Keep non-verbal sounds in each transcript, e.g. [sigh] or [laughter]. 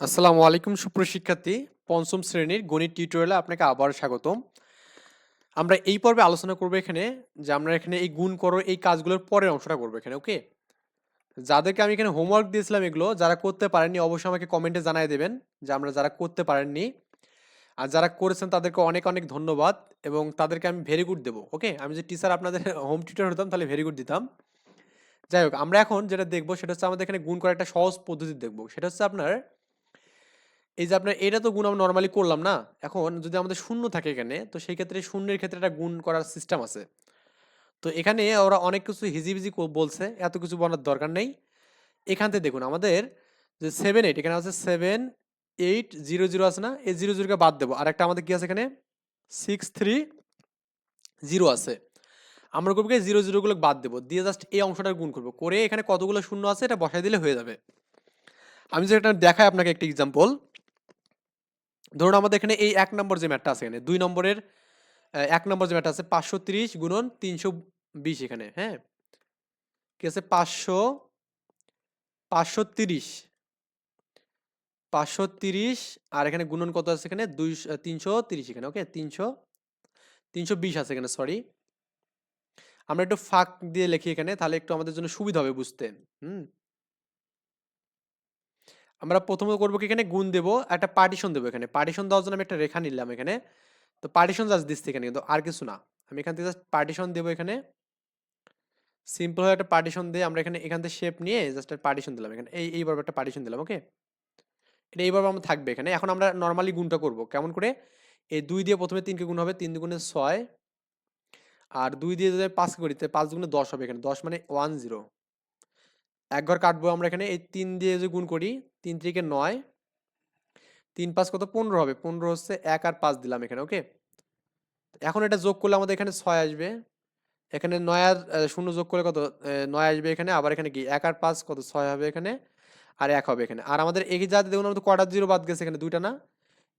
আসসালামু আলাইকুম সুপ্রশিক্ষার্থী পঞ্চম শ্রেণির গণিত টিউটোরিয়ালে আপনাকে আবার স্বাগতম। আমরা এই পর্বে আলোচনা করব এখানে যে আমরা এখানে এই গুণ করো, এই কাজগুলোর পরের অংশটা করব এখানে, ওকে? যাদেরকে আমি এখানে হোমওয়ার্ক দিয়েছিলাম এগুলো, যারা করতে পারেননি অবশ্যই আমাকে কমেন্টে জানাই দেবেন যে আমরা যারা করতে পারেননি আর যারা করেছেন তাদেরকে অনেক অনেক ধন্যবাদ এবং তাদেরকে আমি ভেরি গুড দেবো, ওকে? আমি যে টিচার আপনাদের [laughs] হোম টিউটার হতাম তাহলে ভেরি গুড দিতাম। যাই হোক, আমরা এখন যেটা দেখব সেটা হচ্ছে আমাদের এখানে গুণ করার একটা সহজ পদ্ধতি দেখব। সেটা হচ্ছে আপনার এই যে আপনার এটা তো গুণ আমরা নর্মালি করলাম না। এখন যদি আমাদের শূন্য থাকে এখানে, তো সেই ক্ষেত্রে শূন্যের ক্ষেত্রে একটা গুণ করার সিস্টেম আছে। তো এখানে ওরা অনেক কিছু হিজিবিজি বলছে, এত কিছু বলার দরকার নেই। এখান থেকে দেখুন, আমাদের যে সেভেন এইট এখানে আছে সেভেন এইট জিরো জিরো আছে না? এই জিরো জিরোকে বাদ দেবো। আর একটা আমাদের কি আছে এখানে? সিক্স থ্রি জিরো আছে। আমরা করব জিরো জিরোগুলো বাদ দেবো। দিয়ে জাস্ট এই অংশটার গুণ করব। করে এখানে কতগুলো শূন্য আছে, এটা বসাই দিলে হয়ে যাবে। আমি যে এটা দেখাই আপনাকে একটা এক্সাম্পল ধরুন আমাদের এখানে এই এক নম্বর যে ম্যাটটা আছে এখানে, দুই নম্বরের এক নম্বর যে ম্যাটটা আছে পাঁচশো তিরিশ গুণন তিনশো বিশ এখানে হ্যাঁ? কি আছে? পাঁচশো পাঁচশো তিরিশ। পাঁচশো তিরিশ আর এখানে গুণন কত আছে এখানে? দুই তিনশো তিরিশ এখানে ওকে তিনশো তিনশো বিশ আছে এখানে সরি আমরা একটু ফাঁক দিয়ে লিখি এখানে, তাহলে একটু আমাদের জন্য সুবিধা হবে বুঝতে, হুম? আমরা প্রথমে করব কি এখানে গুণ দেবো, একটা পার্টিশন দেবো এখানে। পার্টিশন দেওয়ার জন্য আমি একটা রেখা নিলাম এখানে। তো পার্টিশন জাস্ট দিচ্ছি এখানে, কিন্তু আর কিছু না। আমি এখান থেকে জাস্ট পার্টিশন দেবো এখানে। সিম্পল হয়ে একটা পার্টিশন দিয়ে আমরা এখানে, এখান থেকে শেপ নিয়ে জাস্ট একটা পার্টিশন দিলাম এখানে। এই এইভাবে একটা পার্টিশন দিলাম ওকে এটা এইভাবে আমরা থাকবে এখানে। এখন আমরা নর্মালি গুণটা করব। কেমন করে? এই দুই দিয়ে প্রথমে তিনকে গুণ হবে, তিন দুগুণে ছয়। আর দুই দিয়ে যদি পাঁচকে করি, তাহলে পাঁচ দুগুণে দশ হবে এখানে। দশ মানে ওয়ান জিরো এক ঘর কাটবো আমরা এখানে। এই তিন দিয়ে যদি গুণ করি, তিন থেকে নয়, তিন পাঁচ কত? পনেরো হবে। পনেরো হচ্ছে এক আর পাঁচ দিলাম এখানে, ওকে? এখন এটা যোগ করলে আমাদের এখানে ছয় আসবে। এখানে নয় আর শূন্য যোগ করলে কত? নয় আসবে এখানে। আবার এখানে কি? এক আর পাঁচ কত? ছয় হবে এখানে। আর এক হবে এখানে। আর আমাদের এই যাতে দেখুন আমাদের কটার জিরো বাদ গেছে এখানে, দুইটা না?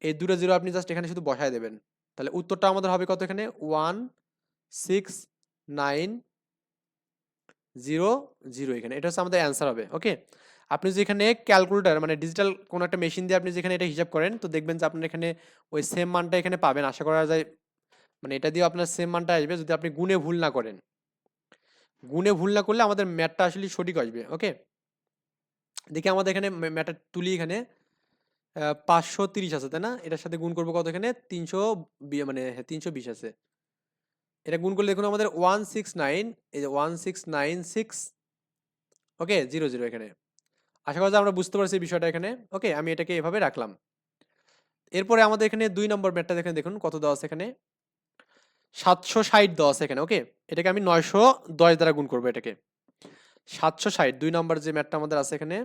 এই দুটো জিরো আপনি জাস্ট এখানে শুধু বসায় দেবেন। তাহলে উত্তরটা আমাদের হবে কত এখানে? One, six, nine zero zero এখানে। এটা হচ্ছে আমাদের অ্যান্সার হবে ওকে আপনি যদি এখানে ক্যালকুলেটার মানে ডিজিটাল কোনো একটা মেশিন দিয়ে আপনি যেখানে এটা হিসাব করেন, তো দেখবেন যে আপনার এখানে ওই সেম মানটা এখানে পাবেন। আশা করা যায় মানে এটা দিয়ে আপনার সেম মানটা আসবে যদি আপনি গুণে ভুল না করেন। গুণে ভুল না করলে আমাদের ম্যাটটা আসলে সঠিক আসবে ওকে দেখি আমাদের এখানে ম্যাথটা তুলি এখানে। পাঁচশো তিরিশ আছে, তাই না? এটার সাথে গুণ করব কত এখানে? তিনশো মানে হ্যাঁ তিনশো বিশ আছে। এটা গুণ করলে দেখুন আমাদের ওয়ান সিক্স নাইন এই যে one six nine six okay zero zero এখানে। আশা করা যায় আমরা বুঝতে পারছি বিষয়টা এখানে। ওকে আমি এটাকে এভাবে রাখলাম। এরপরে আমাদের এখানে দুই নম্বর ম্যাটটা দেখেন, দেখুন কত দেওয়া আছে এখানে? সাতশো ষাট দেওয়া আছে এখানে ওকে এটাকে আমি নয়শো দশ দ্বারা গুণ করব এটাকে। সাতশো ষাট, দুই নম্বর যে ম্যাটটা আমাদের আছে এখানে,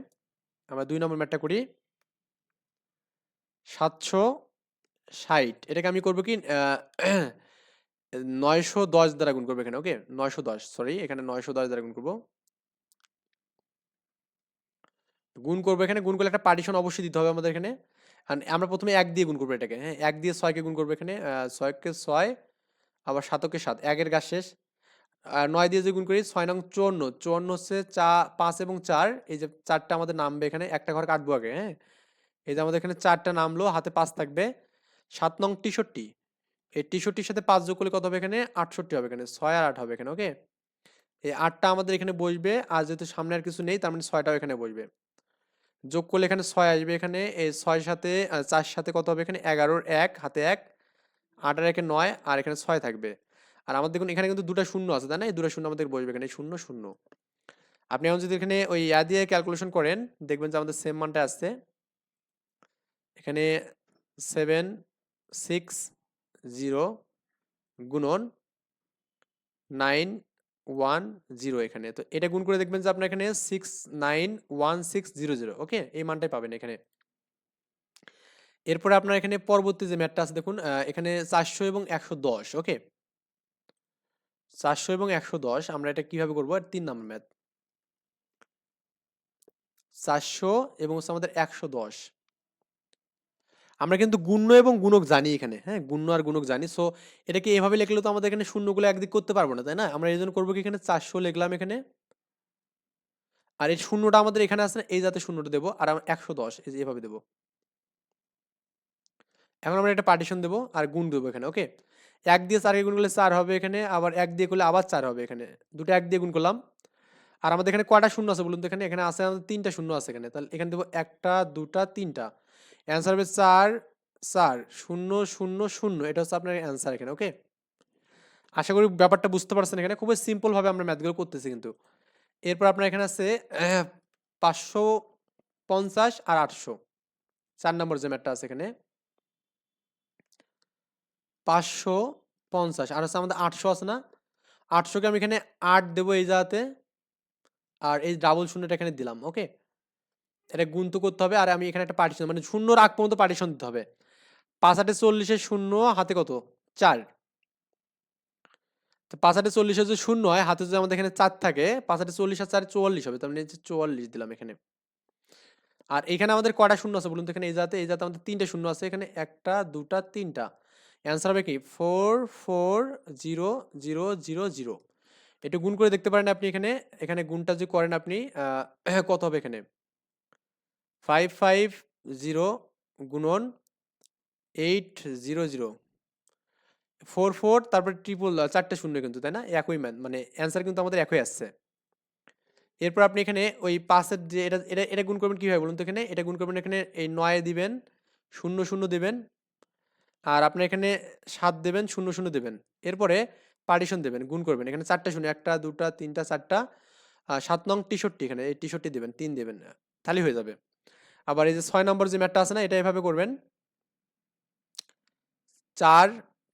আমরা দুই নম্বর ম্যাটটা করি। সাতশো ষাট, এটাকে আমি করব কি নয়শো দশ দ্বারা গুণ করব এখানে ওকে নয়শো দশ সরি এখানে নয়শো দশ দ্বারা গুণ করব। গুণ করব এখানে, গুণ করলে একটা পার্টিশন অবশ্যই দিতে হবে আমাদের এখানে। আমরা প্রথমে এক দিয়ে গুণ করব এটাকে হ্যাঁ? এক দিয়ে ছয়কে গুণ করব এখানে ছয়কে ছয় আবার সাতকে সাত, একের গাছ শেষ। নয় দিয়ে যে গুণ করি, ছয় নং চুয়ান্ন চুয়ান্ন হচ্ছে চা, পাঁচ এবং চার, এই যে চারটা আমাদের নামবে এখানে, একটা ঘর কাটবো আগে হ্যাঁ? এই যে আমাদের এখানে চারটা নামলো, হাতে পাঁচ থাকবে। সাত নং টিষট্টি এই টিষট্টির সাথে পাঁচ যোগ করলে কত হবে এখানে? আটষট্টি হবে এখানে। ছয় আর আট হবে এখানে ওকে এই আটটা আমাদের এখানে বসবে, আর যেহেতু সামনে আর কিছু নেই, তার মানে ছয়টাও এখানে বসবে। যোগ করলে এখানে ছয় আসবে এখানে, এই ছয় সাথে চার সাথে কত হবে এখানে? এগারোর এক, হাতে এক আট আর একে নয়, আর এখানে ছয় থাকবে। আর আমাদের দেখুন, এখানে কিন্তু দুটো শূন্য আছে, তাই না? এই দুটো শূন্য আমাদের বসবে এখানে, শূন্য শূন্য। আপনি এখন যদি এখানে ওই ইয়া দিয়ে ক্যালকুলেশন করেন, দেখবেন যে আমাদের সেম মানটা আসছে। এখানে সেভেন সিক্স জিরো গুণন নাইন ওয়ান জিরো এখানে। তো এটা গুণ করে দেখবেন যে আপনার এখানে six nine one six zero zero, okay? এই মানটাই পাবেন এখানে। এরপরে আপনার এখানে পরবর্তী যে ম্যাটটা আছে, দেখুন এখানে চারশো এবং একশো দশ, ওকে? চারশো এবং একশো দশ, আমরা এটা কীভাবে করব? আর তিন নম্বর ম্যাথ। চারশো এবং হচ্ছে আমাদের একশো দশ। আমরা কিন্তু গুণ্য এবং গুণক জানি এখানে হ্যাঁ? গুণ্য আর গুণক জানি। সো এটাকে এভাবে লিখলে তো আমাদের এখানে শূন্যগুলো একদিক করতে পারব না তাই না? আমরা এই জন্য করব কি এখানে? চারশো লিখলাম এখানে। আর এই শূন্যটা আমাদের এখানে আছে না, এই যাতে শূন্যটা দেবো আর আমরা একশো দশ এভাবে দেবো। এখন আমরা একটা পার্টিশন দেবো আর গুণ দেবো এখানে ওকে এক দিয়ে চারকে গুণ করলে চার হবে এখানে আবার এক দিয়ে করলে আবার চার হবে এখানে। দুটো এক দিয়ে গুণ করলাম। আর আমাদের এখানে কটা শূন্য আছে বলুন তো এখানে? এখানে আছে আমাদের তিনটা শূন্য আছে এখানে। তাহলে এখানে দেবো একটা দুটা তিনটা। অ্যান্সার হবে চার চার শূন্য শূন্য শূন্য। এটা হচ্ছে আপনার অ্যান্সার এখানে ওকে আশা করি ব্যাপারটা বুঝতে পারছেন এখানে। খুবই সিম্পলভাবে আমরা ম্যাথগুলো করতেছি কিন্তু। এরপর আপনার এখানে আছে পাঁচশো পঞ্চাশ আর আটশো। চার নম্বর যে ম্যাথটা আছে এখানে। পাঁচশো পঞ্চাশ। আর হচ্ছে আমাদের আটশো আছে না? আটশোকে আমি এখানে আট দেবো এই জায়গাতে। আর এই ডাবল শূন্যটা এখানে দিলাম ওকে এটা গুণ তো করতে হবে। আর আমি এখানে একটা পার্টিশন মানে শূন্য রাগ পর্যন্ত পার্টিশন দিতে হবে। পাঁচ আটে চল্লিশে শূন্য, হাতে কত? চার। তো পাঁচ আটে চল্লিশে যদি শূন্য হয়, হাতে যদি আমাদের এখানে চার থাকে, পাঁচ আটে চল্লিশ আর চার চুয়াল্লিশ হবে, তার মানে চুয়াল্লিশ দিলাম এখানে। আর এখানে আমাদের কয়টা শূন্য আছে বলুন তো? এখানে এই জাতে এই জাতে আমাদের তিনটে শূন্য আছে, এখানে একটা, দুটা, তিনটা। অ্যান্সার হবে কি? Four four, zero zero zero zero. একটু গুণ করে দেখতে পারেন আপনি এখানে। এখানে গুণটা যদি করেন আপনি কত হবে এখানে? ফাইভ ফাইভ জিরো গুণন eight zero zero four four তারপর ট্রিপল চারটে শূন্য কিন্তু, তাই না? একই ম্যান মানে অ্যান্সার কিন্তু আমাদের একই আসছে। এরপর আপনি এখানে ওই পাঁচের যে, এটা এটা এটা গুণ করবেন কীভাবে বলুন তো এখানে? এটা গুণ করবেন এখানে এই নয় দিবেন, শূন্য শূন্য দেবেন, আর আপনি এখানে সাত দেবেন, শূন্য শূন্য দেবেন। এরপরে পার্টিশন দেবেন, গুণ করবেন। এখানে চারটা শূন্য, একটা, দুটা, তিনটা, চারটা সাত নং টিশর্টটি এখানে, এই টিশর্টটি দেবেন, তিন দেবেন তাহলেই হয়ে যাবে। আবার এই যে ছয় নম্বর যে ম্যাটটা আছে না, এটা এভাবে করবেন। চার,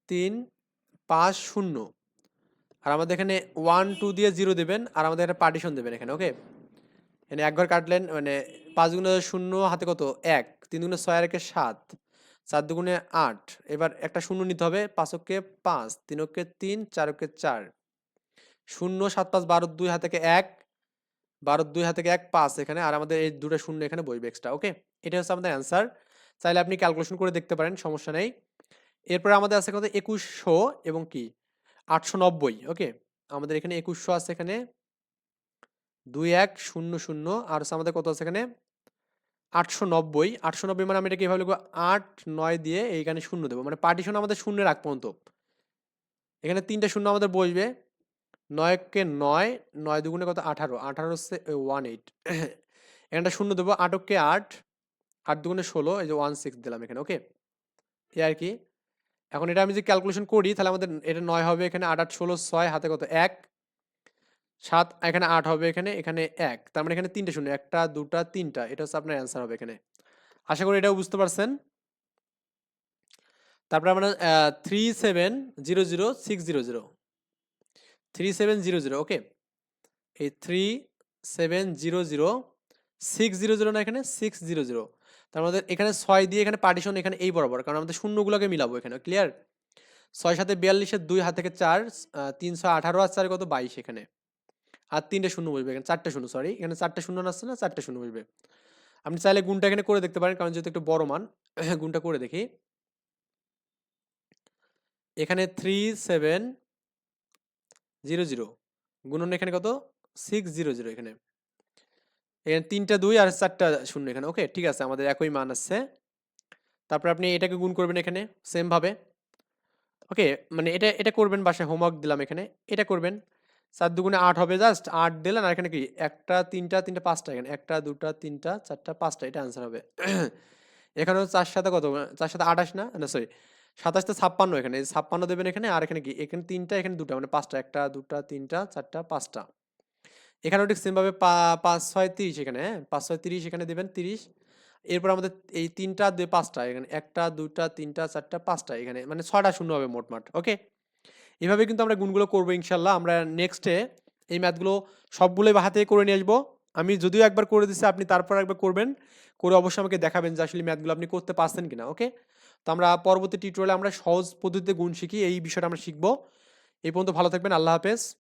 তিন, পাঁচ, শূন্য। আর আমাদের এখানে ওয়ান টু দিয়ে জিরো দেবেন, আর আমাদের এখানে পার্টিশন দেবেন এখানে ওকে এখানে একবার কাটলেন মানে পাঁচ গুণে শূন্য হাতে কত? এক। তিন গুণে ছয়, আর একে সাত। চার দুগুণে আট। এবার একটা শূন্য নিতে হবে পাঁচকে পাঁচ তিনকে তিন চারকে চার। শূন্য, সাত, পাঁচ, বারো, দুই, হাতে এক বারো দুই হাতে এক পাঁচ এখানে, আর আমাদের এই দুটো শূন্য এখানে বইবে এক্সট্রা ওকে এটা হচ্ছে আমাদের অ্যান্সার চাইলে আপনি ক্যালকুলেশন করে দেখতে পারেন, সমস্যা নেই। এরপরে আমাদের আছে কত? একুশশো এবং কি? আটশো নব্বই ওকে আমাদের এখানে একুশশো আছে এখানে। দুই এক শূন্য শূন্য, আর হচ্ছে আমাদের কত আছে এখানে? আটশো নব্বই আটশো নব্বই মানে আমি এটা কীভাবে লিখব, আট নয় দিয়ে এইখানে শূন্য দেবো মানে পার্টিশন আমাদের শূন্যের আগ পর্যন্ত। এখানে তিনটা শূন্য আমাদের বসবে নয়কে নয় নয় দুগুণে কত? আঠারো। আঠারো হচ্ছে ওয়ান এইট এখানটা শূন্য দেবো, আটককে আট আট দুগুণে ষোলো, এই যে ওয়ান সিক্স দিলাম এখানে ওকে এ আর কি? এখন এটা আমি যদি ক্যালকুলেশন করি, তাহলে আমাদের এটা নয় হবে এখানে আট আট, ষোলো, ছয়, হাতে কত? এক। সাত, এখানে আট হবে এখানে এখানে এক। তার মানে এখানে তিনটে শূন্য, একটা, দুটা, তিনটা। এটা হচ্ছে আপনার অ্যান্সার হবে এখানে। আশা করি এটাও বুঝতে পারছেন। তারপরে আমরা three seven zero zero six zero zero three seven zero zero okay এই three seven zero zero six zero zero না এখানে সিক্স জিরো জিরো তার মধ্যে এখানে ছয় দিয়ে এখানে পার্টিশন এখানে এই বরাবর, কারণ আমাদের শূন্যগুলোকে মিলাবো এখানে ক্লিয়ার ছয় সাথে বিয়াল্লিশের দুই, হাত থেকে চার তিনশো আঠারো আর চার কত? বাইশ এখানে। আর তিনটে শূন্য বসবে এখানে, চারটে শূন্য সরি এখানে চারটে শূন্য আসছে না, চারটে শূন্য বসবে। আপনি চাইলে গুণটা এখানে করে দেখতে পারেন, কারণ যেহেতু একটু বড় মান, গুণটা করে দেখি। এখানে থ্রি সেভেন জিরো জিরো। গুণন এখানে কত? সিক্স জিরো জিরো এখানে। এখানে তিনটা দুই আর চারটা শূন্য এখানে। ওকে, ঠিক আছে, আমাদের একই মান আসছে। তারপর আপনি এটাকে গুণ করবেন এখানে সেমভাবে ওকে মানে এটা এটা করবেন বাসায় হোমওয়ার্ক দিলাম এখানে। এটা করবেন। চার দুগুণে আট হবে জাস্ট আট দিলেন, আর এখানে কি? একটা, তিনটা তিনটা, পাঁচটা এখানে। একটা, দুটা, তিনটা, চারটা, পাঁচটা, এটা অ্যান্সার হবে। [clears throat] এখানে চার সাথে কত? চার সাথে আঠাশ না? না সরি সাতাশটা ছাপ্পান্ন এখানে ছাপ্পান্ন দেবেন এখানে আর এখানে কি? এখানে তিনটা, এখানে দুটা মানে পাঁচটা, একটা, দুটা, তিনটা, চারটা, পাঁচটা। এখানেও ঠিক সেমভাবে পাঁচ, ছয়, তিরিশ এখানে হ্যাঁ? পাঁচ, ছয়, তিরিশ এখানে দেবেন তিরিশ। এরপর আমাদের এই তিনটা দুই পাঁচটা, এখানে একটা, দুটা, তিনটা, চারটা, পাঁচটা এখানে মানে ছয়টা শূন্য হবে মোটমাট ওকে? এভাবে কিন্তু আমরা গুণগুলো করব ইনশাল্লাহ। আমরা নেক্সটে এই ম্যাথগুলো সবগুলোই হাতে করে নিয়ে আসব। আমি যদিও একবার করে দিচ্ছি আপনি তারপর একবার করবেন। করে অবশ্যই আমাকে দেখাবেন যে আসলে ম্যাথগুলো আপনি করতে পারছেন কিনা, ওকে? তো আমরা পরবর্তী টিউটোরিয়ালে আমরা সহজ পদ্ধতিতে গুণ শিখি, এই বিষয়টা আমরা শিখব। এই পর্যন্ত ভালো থাকবেন, আল্লাহ হাফেজ।